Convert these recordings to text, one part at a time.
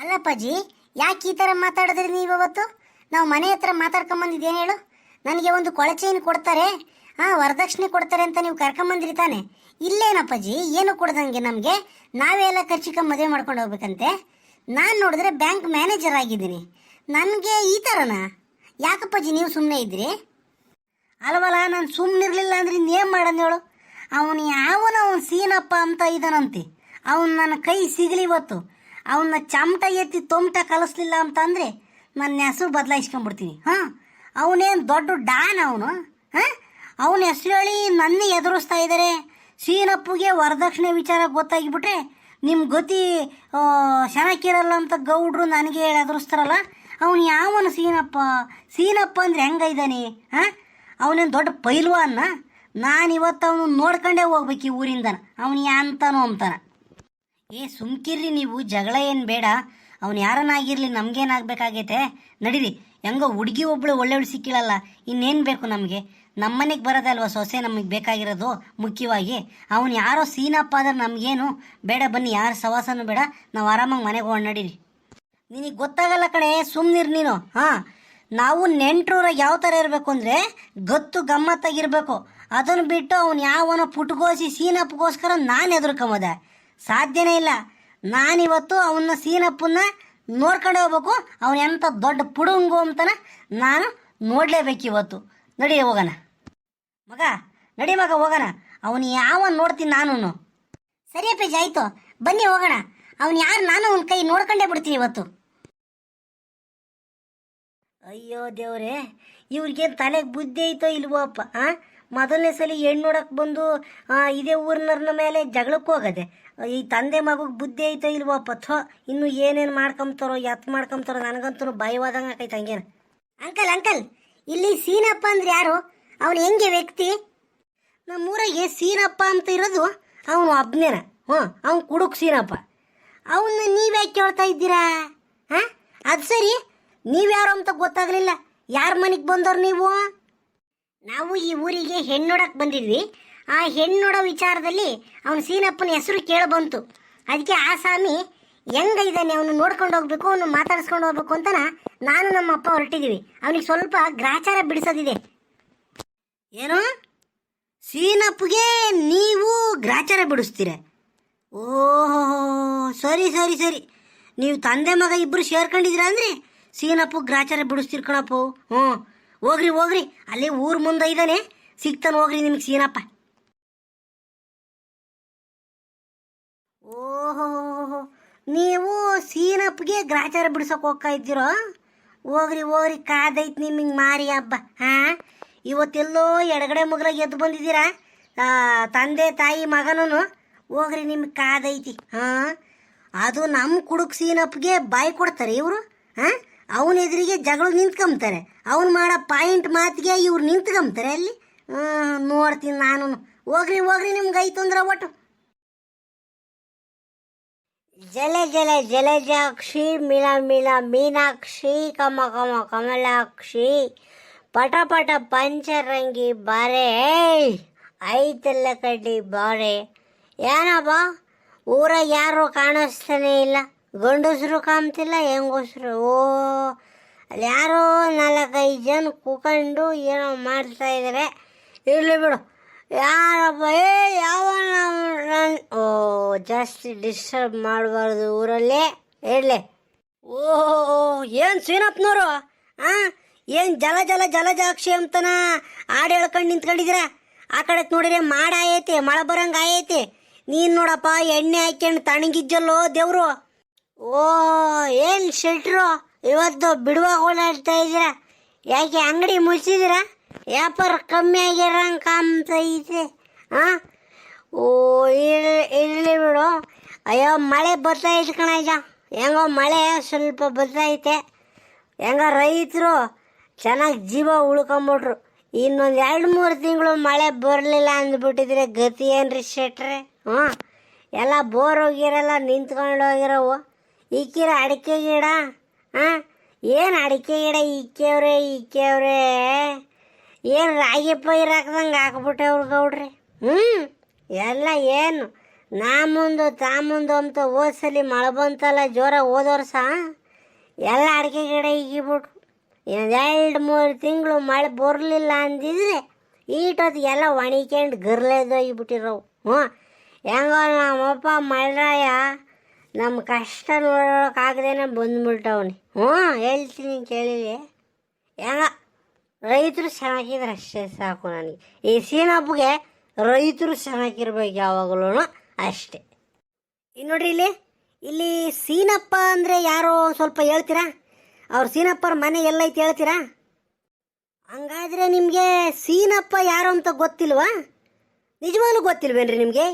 ಅಲ್ಲಪ್ಪಾಜಿ, ಯಾಕೆ ಈ ಥರ ಮಾತಾಡಿದ್ರಿ ನೀವು ಇವತ್ತು ನಾವು ಮನೆ ಹತ್ರ ಮಾತಾಡ್ಕೊಂಬಂದಿದ್ದೇನು ಹೇಳು? ನನಗೆ ಒಂದು ಕೊಳಚೆಯನ್ನು ಕೊಡ್ತಾರೆ ಹಾಂ ವರದಕ್ಷಿಣೆ ಕೊಡ್ತಾರೆ ಅಂತ ನೀವು ಕರ್ಕೊಂಬಂದಿರಿ ತಾನೆ? ಇಲ್ಲೇನಪ್ಪಾಜಿ, ಏನು ಕೊಡ್ದಂಗೆ ನಮಗೆ? ನಾವೇ ಎಲ್ಲ ಖರ್ಚಿಕ ಮದುವೆ ಮಾಡ್ಕೊಂಡು ಹೋಗ್ಬೇಕಂತೆ? ನಾನು ನೋಡಿದ್ರೆ ಬ್ಯಾಂಕ್ ಮ್ಯಾನೇಜರ್ ಆಗಿದ್ದೀನಿ. ನನಗೆ ಈ ಥರನ ಯಾಕಪ್ಪಾಜಿ ನೀವು ಸುಮ್ಮನೆ ಇದ್ರಿ ಅಲ್ವಲ್ಲ, ನಾನು ಸುಮ್ಮನಿರ್ಲಿಲ್ಲ ಅಂದ್ರೆ ಇನ್ನೇನು ಮಾಡೋದು ಹೇಳು? ಅವನು ಯಾವನ ಅವನು ಸೀನಪ್ಪ ಅಂತ ಇದ್ದಾನಂತೆ ಅವನು ನನ್ನ ಕೈ ಸಿಗಲಿ ಇವತ್ತು. ಅವನ್ನ ಚಮಟ ಎತ್ತಿ ತೊಮಟ ಕಲಿಸ್ಲಿಲ್ಲ ಅಂತಂದರೆ ನನ್ನ ಹೆಸರು ಬದಲಾಯಿಸ್ಕೊಂಡ್ಬಿಡ್ತೀನಿ. ಹಾಂ? ಅವನೇನು ದೊಡ್ಡ ಡಾನ್ ಅವನು? ಹಾಂ? ಅವನ ಹೆಸರು ಹೇಳಿ ನನ್ನ ಎದುರಿಸ್ತಾ ಇದ್ದಾರೆ ಸೀನಪ್ಪಗೆ ವರದಕ್ಷಿಣೆ ವಿಚಾರ ಗೊತ್ತಾಗಿಬಿಟ್ರೆ ನಿಮ್ಮ ಗತಿ ಶನಕ್ಕಿರಲ್ಲ ಅಂತ ಗೌಡ್ರು ನನಗೆ ಹೇಳಿ ಎದುರಿಸ್ತಾರಲ್ಲ, ಅವನು ಯಾವನು ಸೀನಪ್ಪ? ಸೀನಪ್ಪ ಅಂದ್ರೆ ಹೆಂಗೈದಾನೆ? ಹಾಂ? ಅವನೇನು ದೊಡ್ಡ ಪೈಲ್ವಾನ್ನ ನಾನು ಇವತ್ತು ಅವನು ನೋಡ್ಕೊಂಡೇ ಹೋಗ್ಬೇಕು ಈ ಊರಿಂದ ಅವನು ಯಾಂತನೋ ಅಂತಾನ. ಏ, ಸುಮ್ಕಿರ್ರಿ ನೀವು, ಜಗಳ ಏನು ಬೇಡ. ಅವ್ನು ಯಾರನ್ನಾಗಿರ್ಲಿ ನಮಗೇನಾಗಬೇಕಾಗೈತೆ? ನಡೀರಿ, ಹೆಂಗೋ ಹುಡುಗಿ ಒಬ್ಳು ಒಳ್ಳೆ ಸಿಕ್ಕಿಳಲ್ಲ, ಇನ್ನೇನು ಬೇಕು ನಮಗೆ? ನಮ್ಮನೆಗೆ ಬರೋದಲ್ವ ಸೊಸೆ ನಮಗೆ ಬೇಕಾಗಿರೋದು, ಮುಖ್ಯವಾಗಿ? ಅವನು ಯಾರೋ ಸೀನಪ್ಪ ಆದ್ರೆ ನಮಗೇನು? ಬೇಡ, ಬನ್ನಿ, ಯಾರು ಸವಾಸನೂ ಬೇಡ, ನಾವು ಆರಾಮಾಗಿ ಮನೆಗೆ ಹೋಗಿ ನಡೀರಿ. ನಿನಗೆ ಗೊತ್ತಾಗಲ್ಲ ಕಡೆ ಸುಮ್ಮನಿರ್ ನೀನು, ಹಾಂ? ನಾವು ನೆಂಟ್ರೂರ ಯಾವ ಥರ ಇರಬೇಕು ಅಂದರೆ, ಗತ್ತು ಗಮ್ಮತ್ತಾಗಿರಬೇಕು ಅದನ್ನು ಬಿಟ್ಟು ಅವನು ಯಾವನೋ ಪುಟ್ಗೋಸಿ ಸೀನಪ್ಪಗೋಸ್ಕರ ನಾನು ಎದುರ್ಕೊಂಬೋದೆ ಸಾಧ್ಯನೇ ಇಲ್ಲ. ನಾನಿವತ್ತು ಅವನ್ನ ಸೀನಪ್ಪನ್ನ ನೋಡ್ಕೊಂಡು ಹೋಗ್ಬೇಕು. ಅವನು ಎಂಥ ದೊಡ್ಡ ಪುಡುಂಗು ಅಂತನ ನಾನು ನೋಡಲೇಬೇಕು ಇವತ್ತು. ನಡಿ ಹೋಗೋಣ. ಮಗ, ನಡಿ ಮಗ, ಹೋಗೋಣ. ಅವನು ಯಾವ ನೋಡ್ತೀನಿ ನಾನು ಸರಿ ಅಪ್ಪೇಜಿ ಬನ್ನಿ ಹೋಗೋಣ. ಅವನು ಯಾರು ನಾನು ಅವನ ಕೈ ನೋಡ್ಕೊಂಡೇ ಬಿಡ್ತೀನಿ ಇವತ್ತು. ಅಯ್ಯೋ ದೇವ್ರೆ, ಇವ್ರಿಗೇನು ತಲೆಗೆ ಬುದ್ಧಿ ಐತೋ ಇಲ್ವೋ ಅಪ್ಪ, ಆ? ಮೊದಲನೇ ಸಲ ಹೆಣ್ಣು ನೋಡಕ್ಕೆ ಬಂದು ಇದೇ ಊರಿನವ್ರನ್ನ ಮೇಲೆ ಜಗಳಕ್ಕೆ ಹೋಗದೆ. ಈ ತಂದೆ ಮಗುಗೆ ಬುದ್ಧಿ ಐತೋ ಇಲ್ವೋ ಪಥೋ ಇನ್ನು ಏನೇನು ಮಾಡ್ಕೊಂಬ್ತಾರೋ ಎತ್ ಮಾಡ್ಕೊಂಬ್ತಾರೋ ನನಗಂತೂ ಭಯವಾದಂಗೆ ಆಕೈತೆ ಹಂಗೇನ. ಅಂಕಲ್ ಅಂಕಲ್ ಇಲ್ಲಿ ಸೀನಪ್ಪ ಅಂದ್ರೆ ಯಾರು? ಅವನು ಹೆಂಗೆ ವ್ಯಕ್ತಿ? ನಮ್ಮೂರಾಗೆ ಸೀನಪ್ಪ ಅಂತ ಇರೋದು ಅವನು ಒಬ್ನೇನ ಹ್ಞೂ ಅವ್ನು ಕುಡುಕ್ ಸೀನಪ್ಪ. ಅವನ್ನ ನೀವ್ಯಾಕೆ ಕೇಳ್ತಾ ಇದ್ದೀರಾ? ಹಾಂ? ಅದು ಸರಿ ನೀವ್ಯಾರು ಅಂತ ಗೊತ್ತಾಗಲಿಲ್ಲ. ಯಾರ ಮನೆಗೆ ಬಂದವ್ರು ನೀವು? ನಾವು ಈ ಊರಿಗೆ ಹೆಣ್ಣು ನೋಡಕ್ಕೆ ಬಂದಿದ್ವಿ. ಆ ಹೆಣ್ಣು ನೋಡೋ ವಿಚಾರದಲ್ಲಿ ಅವನ ಸೀನಪ್ಪನ ಹೆಸರು ಕೇಳಿ ಬಂತು. ಅದಕ್ಕೆ ಆ ಸ್ವಾಮಿ, ಹೆಂಗ ಇದ್ದಾನೆ ಅವನು ನೋಡ್ಕೊಂಡು ಹೋಗ್ಬೇಕು, ಅವನು ಮಾತಾಡಿಸ್ಕೊಂಡು ಹೋಗ್ಬೇಕು ಅಂತ ನಾನು ನಮ್ಮ ಅಪ್ಪ ಹೊರಟಿದ್ದೀವಿ ಅವನಿಗೆ ಸ್ವಲ್ಪ ಗ್ರಾಚಾರ ಬಿಡಿಸೋದಿದೆ. ಏನು? ಸೀನಪ್ಪಗೆ ನೀವು ಗ್ರಾಚಾರ ಬಿಡಿಸ್ತೀರ? ಓಹೋ, ಸರಿ ಸರಿ ಸರಿ. ನೀವು ತಂದೆ ಮಗ ಇಬ್ಬರು ಸೇರ್ಕೊಂಡಿದ್ದೀರಾ ಅಂದರೆ ಸೀನಪ್ಪಗೆ ಗ್ರಾಚಾರ ಬಿಡಿಸ್ತೀರಿ ಕಣಪ್ಪು. ಹ್ಞೂ ಹೋಗ್ರಿ ಹೋಗ್ರಿ. ಅಲ್ಲಿ ಊರ್ ಮುಂದೆ ಇದ್ದಾನೆ ಸಿಗ್ತಾನೆ ಹೋಗ್ರಿ ನಿಮ್ಗೆ ಸೀನಪ್ಪ. ಓಹೋ ನೀವು ಸೀನಪ್ಗೆ ಗ್ರಾಚಾರ ಬಿಡ್ಸಕ್ಕೆ ಹೋಗ್ತಾ ಇದ್ದೀರೋ? ಹೋಗ್ರಿ ಹೋಗ್ರಿ. ಕಾದೈತಿ ನಿಮಗೆ ಮಾರಿ ಹಬ್ಬ, ಹಾಂ? ಇವತ್ತೆಲ್ಲೋ ಎಡಗಡೆ ಮುಗಲಾಗ ಎದ್ದು ಬಂದಿದ್ದೀರಾ? ತಂದೆ, ತಾಯಿ ಮಗನೂ ಹೋಗ್ರಿ, ನಿಮ್ಗೆ ಕಾದೈತಿ, ಹಾಂ? ಅದು ನಮ್ಮ ಕುಡುಕ್ ಸೀನಪ್ಗೆ ಬಾಯಿ ಕೊಡ್ತಾರೆ ಇವರು, ಹಾಂ? ಅವನ ಎದುರಿಗೆ ಜಗಳ ನಿಂತ್ಕೊಂಬ್ತಾರೆ. ಅವ್ನು ಮಾಡೋ ಪಾಯಿಂಟ್ ಮಾತಿಗೆ ಇವ್ರು ನಿಂತ್ಕೊಂಬ್ತಾರೆ ಅಲ್ಲಿ. ನೋಡ್ತೀನಿ ನಾನು. ಹೋಗ್ರಿ ಹೋಗ್ರಿ, ನಿಮ್ಗೆ ಐತು ಅಂದ್ರೆ ಒಟ್ಟು. ಜಲ ಜಲ ಜಲಜಾಕ್ಷಿ ಮಿಲ ಮಿಲ, ಮೀನಾಕ್ಷಿ, ಕಮ ಕಮ, ಕಮಲಾಕ್ಷಿ. ಪಟ ಪಟ, ಪಂಚರಂಗಿ ಬಾರೆ. ಐತೆಲ್ಲ ಕಡ್ಡಿ ಬಾರೆ. ಏನಪ್ಪ ಊರಾಗ ಯಾರು ಕಾಣಿಸ್ತಾನೆ ಇಲ್ಲ. ಗಂಡಸರು ಕಾಣ್ತಿಲ್ಲ, ಹೆಂಗಸರು? ಓ, ಅಲ್ಲಿ ಯಾರೋ ನಾಲ್ಕೈದು ಜನ ಕೂಕೊಂಡು ಏನೋ ಮಾಡ್ತಾ ಇದ್ದಾರೆ ಇರಲಿ ಬಿಡು. ಯಾರಪ್ಪ, ಏ ಯಾವ ಓ, ಜಾಸ್ತಿ ಡಿಸ್ಟರ್ಬ್ ಮಾಡಬಾರ್ದು ಊರಲ್ಲಿ. ಇರಲಿ. ಓ, ಏನು ಸೀನಪ್ಪನವರು ಹಾಂ ಏನು ಜಲ ಜಲ ಜಲ ಜಾಕ್ಷಿ ಅಂತನ ಹಾಡು ಹೇಳ್ಕೊಂಡು ನಿಂತ್ಕೊಂಡಿದ್ದೀರ? ಆ ಕಡೆ ನೋಡಿದ್ರೆ ಮಾಡ ಐತಿ, ಮಳೆ ಬರಂಗೆ ಆಯೈತಿ ನೀನು ನೋಡಪ್ಪ, ಎಣ್ಣೆ ಹಾಕ್ಯಂಡು ತಣ್ಣಗಿಜ್ಜಲ್ಲೋ ದೇವ್ರು. ಓ, ಏನ್ ಶೆಟ್ರು? ಇವತ್ತು ಬಿಡುವಾಗ ಓಡಾಡ್ತಾ ಇದ್ದೀರಾ? ಯಾಕೆ ಅಂಗಡಿ ಮುಚ್ಚಿದಿರ ವ್ಯಾಪಾರ ಕಮ್ಮಿ ಆಗಿರಂಗೆ ಇದೆ ಹಾಂ ಓ ಇರಲಿ ಬಿಡು. ಅಯ್ಯೋ, ಮಳೆ ಬರ್ತಾ ಇದೆ ಕಣಯ್ಯ ಹೆಂಗೋ ಮಳೆ ಸ್ವಲ್ಪ ಬರ್ತೈತೆ ಹೆಂಗ ರೈತರು ಚೆನ್ನಾಗಿ ಜೀವ ಉಳ್ಕೊಂಬಿಟ್ರು. ಇನ್ನೊಂದು ಎರಡು ಮೂರು ತಿಂಗಳು ಮಳೆ ಬರಲಿಲ್ಲ ಅಂದ್ಬಿಟ್ಟಿದ್ರೆ ಗತಿ ಏನ್ರಿ ಶೆಟ್ರೆ ಹ್ಞೂ ಎಲ್ಲ ಬೋರ್ ಹೋಗಿರಲ್ಲ, ನಿಂತ್ಕೊಂಡು ಹೋಗಿರವು. ಇಕ್ಕಿರ ಅಡಿಕೆ ಗಿಡ? ಹಾಂ ಏನು ಅಡಿಕೆ ಗಿಡ ಇಕ್ಕೇವ್ರೆ ಇಕ್ಕೇವ್ರೆ ಏನು ರಾಗಿ ಪೈರ್ ಹಾಕ್ದಂಗೆ ಹಾಕ್ಬಿಟ್ಟವ್ರು ಗೌಡ್ರಿ? ಹ್ಞೂ ಎಲ್ಲ ಏನು? ನಾ ಮುಂದು, ತಾ ಮುಂದು ಅಂತ ಓದ್ಸಲಿ ಮಳೆ ಬಂತಲ್ಲ, ಜೋರ ಹೋದ ವರ್ಷ ಎಲ್ಲ ಅಡಿಕೆ ಗಿಡ ಈಗಿಬಿಟ್ರು. ಎರಡು, ಮೂರು ತಿಂಗಳು ಮಳೆ ಬರಲಿಲ್ಲ ಅಂದಿದ್ರೆ ಈಟೊತ್ತಿಗೆ ಎಲ್ಲ ಒಣಿಕೊಂಡು ಗರ್ಲೇದೋಗಿಬಿಟ್ಟಿರೋವು. ಹ್ಞೂ ಹೆಂಗೋ ನಮ್ಮಪ್ಪ ಮಳರಾಯ ನಮ್ಮ ಕಷ್ಟ ನೋಡೋಕ್ಕಾಗದೇನೆ ಬಂದ್ಬಿಟ್ಟವನಿ. ಹ್ಞೂ, ಹೇಳ್ತೀನಿ ಕೇಳಿಲಿ ಏನೋ ರೈತರು ಚೆನ್ನಾಗಿದ್ರೆ ಅಷ್ಟೇ ಸಾಕು ನನಗೆ. ಈ ಸೀನಪ್ಪಗೆ ರೈತರು ಚೆನ್ನಾಗಿರ್ಬೇಕು ಯಾವಾಗಲೂ ಅಷ್ಟೇ. ಇನ್ನು ನೋಡ್ರಿ ಇಲ್ಲಿ ಇಲ್ಲಿ ಸೀನಪ್ಪ ಅಂದರೆ ಯಾರೋ ಸ್ವಲ್ಪ ಹೇಳ್ತೀರಾ? ಅವ್ರ ಸೀನಪ್ಪರ ಮನೆ ಎಲ್ಲೈತಿ ಹೇಳ್ತೀರಾ? ಹಂಗಾದ್ರೆ ನಿಮಗೆ ಸೀನಪ್ಪ ಯಾರು ಅಂತ ಗೊತ್ತಿಲ್ವಾ? ನಿಜವಾಗ್ಲೂ ಗೊತ್ತಿಲ್ವೇನ್ರಿ ನಿಮಗೆ?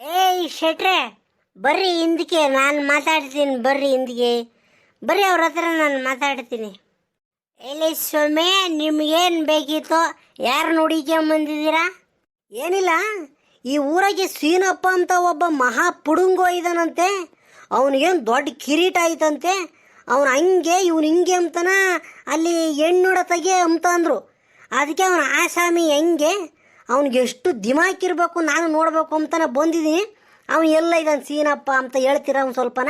ಏಯ್ ಶೆಟ್ರೆ ಬರ್ರಿ ಹಿಂದಕ್ಕೆ, ನಾನು ಮಾತಾಡ್ತೀನಿ ಬರ್ರಿ ಹಿಂದಿಗೆ ಬರ್ರಿ ಅವ್ರ ಹತ್ರ ನಾನು ಮಾತಾಡ್ತೀನಿ. ಎಲ್ಲಿ ಸ್ವಾಮಿ, ನಿಮ್ಗೇನು ಬೇಕಿತ್ತು? ಯಾರು ನೋಡಿಕೊಂಬಂದಿದ್ದೀರಾ? ಏನಿಲ್ಲ, ಈ ಊರಾಗೆ ಸೀನಪ್ಪ ಅಂತ ಒಬ್ಬ ಮಹಾ ಪುಡುಂಗೋ ಇದ್ದಾನಂತೆ ಅವನಿಗೇನು ದೊಡ್ಡ ಕಿರೀಟ ಆಯ್ತಂತೆ. ಅವನು ಹಂಗೆ, ಇವನು ಹಿಂಗೆ ಅಂತನ ಅಲ್ಲಿ ಹೆಣ್ಣುಡ ತಗೆ ಅಂತ ಅಂದರು. ಅದಕ್ಕೆ ಅವನ ಆಸಾಮಿ ಹೆಂಗೆ? ಅವನಿಗೆ ಎಷ್ಟು ದಿಮಾಕಿರ್ಬೇಕು, ನಾನು ನೋಡಬೇಕು ಅಂತನ ಬಂದಿದ್ದೀನಿ. ಅವನು ಎಲ್ಲ ಇದ್ದಾನೆ ಸೀನಪ್ಪ ಅಂತ ಹೇಳ್ತೀರ ಅವ್ನು ಸ್ವಲ್ಪನ?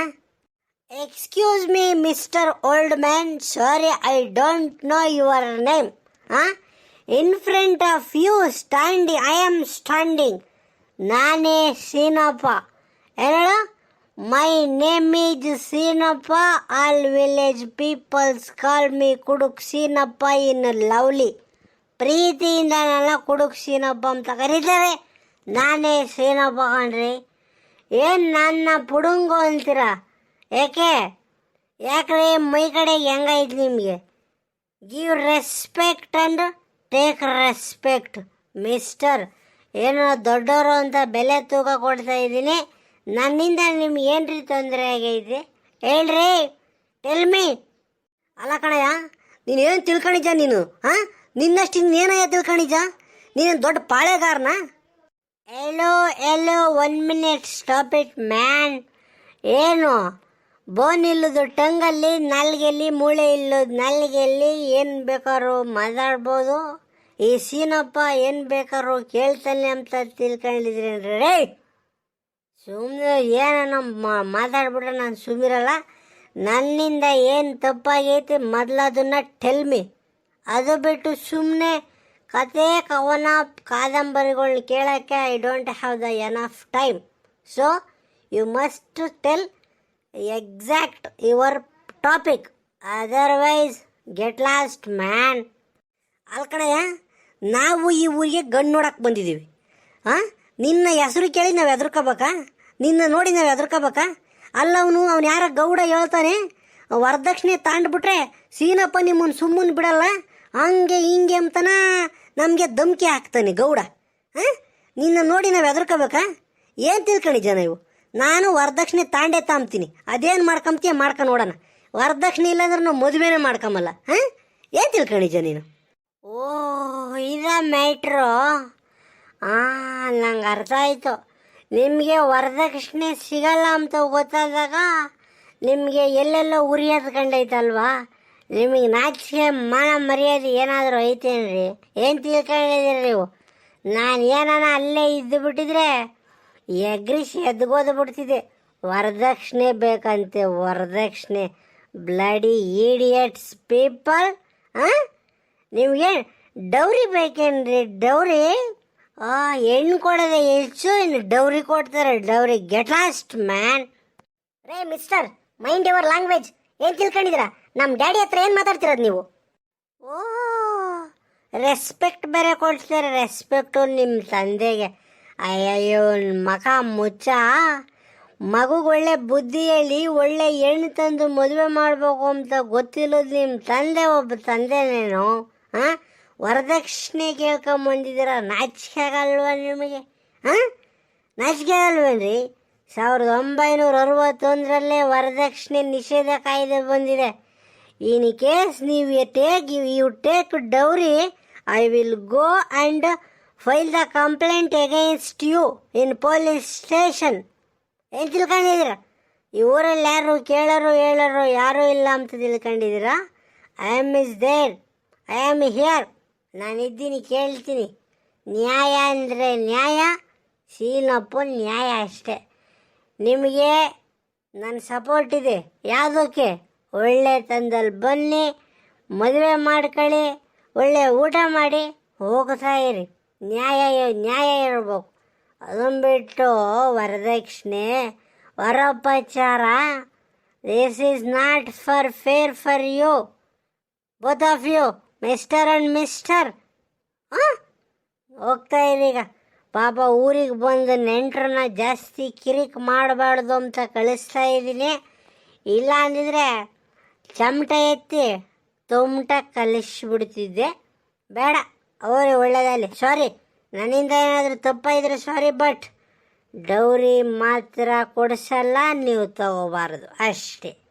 Excuse me mister old man sorry I don't know your name ಹಾಂ in front of you standing I am standing ನಾನೇ ಸೀನಪ್ಪ. ಹೇಳು my name is Seenappa. All village peoples call me ಕುಡುಕ್ Seenappa in lovely. ಪ್ರೀತಿಯಿಂದ ನನ್ನ ಕುಡುಕ್ ಸೀನಪ್ಪ ಅಂತ ಕರೀತಾರೆ. ನಾನೇ ಸೀನಪ್ಪ ಕಣ್ರಿ. ಏನು ನನ್ನ ಪುಡುಂಗು ಅಂತೀರ? ಯಾಕೆ ಯಾಕ್ರೆ ಮೈ ಕಡೆ ಹೆಂಗೈತೆ ನಿಮಗೆ? Give respect and take respect mister ಏನೋ ದೊಡ್ಡವರು ಅಂತ ಬೆಲೆ ತೂಕ ಕೊಡ್ತಾ ಇದ್ದೀನಿ. ನನ್ನಿಂದ ನಿಮ್ಗೆ ಏನ್ರಿ ತೊಂದರೆ ಆಗೈತೆ? ಹೇಳ್ರಿ ಟೆಲ್ಮಿ ಅಲ್ಲ ಕಣಯ್ಯ, ನೀನು ಏನು ತಿಳ್ಕೊಂಡಿದ್ದ ನೀನು? ಹಾಂ? ನಿನ್ನಷ್ಟು ಇನ್ನೇನಯ್ಯ ತಿಳ್ಕೊಂಡಿದ್ದ ನೀನು ದೊಡ್ಡ ಪಾಳೆಗಾರನ? ಎಲ್ಲೋ ಎಲ್ಲೋ one minute stop it man ಏನು? ಬೋನ್ ಇಲ್ಲದು, ಟಂಗಲ್ಲಿ, ನಾಲ್ಗೆಲ್ಲಿ, ಮೂಳೆ ಇಲ್ಲದು, ನಾಲ್ಗೆಲ್ಲಿ, ಏನು ಬೇಕಾದ್ರು ಮಾತಾಡ್ಬೋದು. ಈ ಸೀನಪ್ಪ ಏನು ಬೇಕಾದ್ರು ಕೇಳ್ತಾನೆ ಅಂತ ತಿಳ್ಕೊಂಡಿದ್ರೇನ್ರಿ ರೇ ಸುಮ್ಮನೆ ಏನೋ ಮಾತಾಡ್ಬಿಟ್ರೆ ನಾನು ಸುಮ್ಮಿರಲ್ಲ ನನ್ನಿಂದ ಏನು ತಪ್ಪಾಗೈತಿ ಮೊದಲು ಅದನ್ನು ಟೆಲ್ಮಿ ಅದು ಬಿಟ್ಟು ಸುಮ್ಮನೆ ಕತೆ, ಕವನ ಕಾದಂಬರಿಗಳನ್ನ ಕೇಳೋಕ್ಕೆ I don't have the enough time so you must tell exact your topic otherwise get lost man ಅಲ್ಕಣಯ್ಯ ನಾವು ಈ ಊರಿಗೆ ಗಣ್ಣು ನೋಡಕ್ಕೆ ಬಂದಿದ್ದೀವಿ ಹಾಂ ನಿನ್ನ ಹೆಸರು ಕೇಳಿ ನಾವು ಎದುರ್ಕೋಬೇಕಾ ನಿನ್ನ ನೋಡಿ ನಾವು ಎದುರ್ಕೋಬೇಕಾ ಅಲ್ಲವನು ಅವ್ನು ಯಾರ ಗೌಡ ಹೇಳ್ತಾನೆ, ವರದಕ್ಷಿಣೆ ತಾಂಡ್ಬಿಟ್ರೆ ಸೀನಪ್ಪ ನಿಮ್ಮನ್ನು ಸುಮ್ಮನೆ ಬಿಡಲ್ಲ? ಹಂಗೆ, ಹಿಂಗೆ ಅಂತನ? ನಮಗೆ ಧಮ್ಕಿ ಹಾಕ್ತಾನೆ ಗೌಡ. ಹಾಂ? ನಿನ್ನ ನೋಡಿ ನಾವು ಹೆದರ್ಕೋಬೇಕಾ? ಏನು ಜನ ಇವು? ನಾನು ವರದಕ್ಷಿಣೆ ತಾಂಡೆ ತಾಂಬ್ತೀನಿ. ಅದೇನು ಮಾಡ್ಕೊಂತೀಯ ಮಾಡ್ಕೊ ನೋಡೋಣ. ವರದಕ್ಷಿಣೆ ಇಲ್ಲಾಂದ್ರೆ ನಾವು ಮದುವೆನೇ ಮಾಡ್ಕೊಂಬಲ್ಲ. ಹಾಂ? ಏನು ಜನ ನೀನು? ಓ, ಇದ ಮ್ಯಾಟ್ರು. ಹಾಂ ನಂಗೆ ಅರ್ಥ ಆಯಿತು. ನಿಮಗೆ ವರದಕ್ಷಿಣೆ ಸಿಗಲ್ಲ ಅಂತ ಗೊತ್ತಾದಾಗ ನಿಮಗೆ ಎಲ್ಲೆಲ್ಲೋ ಉರಿ ಹತ್ಕೊಂಡೈತಲ್ವಾ ನಿಮಗೆ ನಾಚಿಕೆ ಮಾನ ಮರ್ಯಾದೆ ಏನಾದರೂ ಐತೇನ್ರಿ? ಏನು ತಿಳ್ಕೊಂಡಿದ್ದೀರಿ ನೀವು? ನಾನು ಏನಾನ ಅಲ್ಲೇ ಇದ್ದು ಬಿಟ್ಟಿದ್ರೆ ಎಗ್ರಿಸಿ ಎದ್ಗೋದು ಬಿಡ್ತಿದ್ದೆ. ವರದಕ್ಷಿಣೆ ಬೇಕಂತೆ, ವರದಕ್ಷಿಣೆ. ಬ್ಲಡಿ ಈಡಿಯಟ್ಸ್ ಪೀಪಲ್ ಹಾಂ ನಿಮಗೆ ಡೌರಿ ಬೇಕೇನ್ರಿ? ಡೌರಿ? ಹೆಣ್ಣು ಕೊಡೋದೆ ಹೆಚ್ಚು ಇನ್ನು ಡೌರಿ ಕೊಡ್ತಾರೆ. Dowry get lost, man. ರೇ, ಮಿಸ್ಟರ್, ಮೈಂಡ್ ಯುವರ್ ಲ್ಯಾಂಗ್ವೇಜ್. ಏನು ತಿಳ್ಕೊಂಡಿದ್ದೀರಾ? ನಮ್ಮ ಡ್ಯಾಡಿ ಹತ್ರ ಏನು ಮಾತಾಡ್ತಿರೋದು ನೀವು? ಓ ರೆಸ್ಪೆಕ್ಟ್ ಬೇರೆ ಕೊಡ್ತಾರೆ ರೆಸ್ಪೆಕ್ಟು ನಿಮ್ಮ ತಂದೆಗೆ. ಅಯ್ಯಯ್ಯೋ, ಮಕ ಮುಚ್ಚ. ಮಗುಗೆ ಒಳ್ಳೆ ಬುದ್ಧಿ ಹೇಳಿ, ಒಳ್ಳೆ ಹೆಣ್ಣು ತಂದು ಮದುವೆ ಮಾಡಬೇಕು ಅಂತ ಗೊತ್ತಿಲ್ಲದು ನಿಮ್ಮ ತಂದೆ, ಒಬ್ಬ ತಂದೆನೇನು? ಹಾಂ ವರದಕ್ಷಿಣೆ ಕೇಳ್ಕೊಂಬಂದಿದ್ದೀರ ನಾಚಿಕೆ ಆಗಲ್ವಾ ನಿಮಗೆ? ಹಾಂ ನಾಚಿಕೆ ಆಗಲ್ವೇನ್ರಿ? ಸಾವಿರದ ಒಂಬೈನೂರ ಅರವತ್ತೊಂದರಲ್ಲೇ ವರದಕ್ಷಿಣೆ ನಿಷೇಧ ಕಾಯ್ದೆ ಬಂದಿದೆ. ಇನ್ ಕೇಸ್ ನೀವು take you take dowry I will go and file the complaint against you in police station ಏನು ತಿಳ್ಕೊಂಡಿದ್ದೀರ? ಈ ಊರಲ್ಲಿ ಯಾರು ಕೇಳೋರು, ಹೇಳರು ಯಾರೂ ಇಲ್ಲ ಅಂತ ತಿಳ್ಕೊಂಡಿದ್ದೀರಾ? I am is there I am here ನಾನಿದ್ದೀನಿ, ಕೇಳ್ತೀನಿ. ನ್ಯಾಯ ಅಂದರೆ ನ್ಯಾಯ ಸೀನಪ್ಪ ನ್ಯಾಯ ಅಷ್ಟೆ. ನಿಮಗೆ ನನ್ನ ಸಪೋರ್ಟ್ ಇದೆ. ಯಾವುದಕ್ಕೆ? ಒಳ್ಳೆ ತಂದಲ್ಲಿ ಬನ್ನಿ, ಮದುವೆ ಮಾಡ್ಕೊಳ್ಳಿ, ಒಳ್ಳೆ ಊಟ ಮಾಡಿ ಹೋಗ್ತಾ ಇರಿ. ನ್ಯಾಯ ನ್ಯಾಯ ಇರಬೇಕು. ಅದನ್ನು ಬಿಟ್ಟು ವರದಕ್ಷಿಣೆ, ವರೋಪಚಾರ this is not for fair for you both of you mister and mister ಹಾಂ? ಹೋಗ್ತಾ ಇರೀಗ ಪಾಪ ಊರಿಗೆ ಬಂದು ನೆಂಟ್ರನ್ನ ಜಾಸ್ತಿ ಕಿರಿಕ್ ಮಾಡಬಾರ್ದು ಅಂತ ಕಳಿಸ್ತಾ ಇದ್ದೀನಿ. ಇಲ್ಲ ಅಂದಿದ್ರೆ ಚಮಟ ಎತ್ತಿ ತೊಮಟ ಕಲಿಸ್ಬಿಡ್ತಿದ್ದೆ. ಬೇಡ, ಅವರೇ ಒಳ್ಳೆಯದಲ್ಲಿ ಸಾರಿ ನನ್ನಿಂದ ಏನಾದರೂ ತಪ್ಪ ಇದ್ರೆ ಸಾರಿ ಬಟ್ ಡೌರಿ ಮಾತ್ರ ಕೊಡಿಸಲ್ಲ, ನೀವು ತಗೋಬಾರ್ದು. ಅಷ್ಟೇ.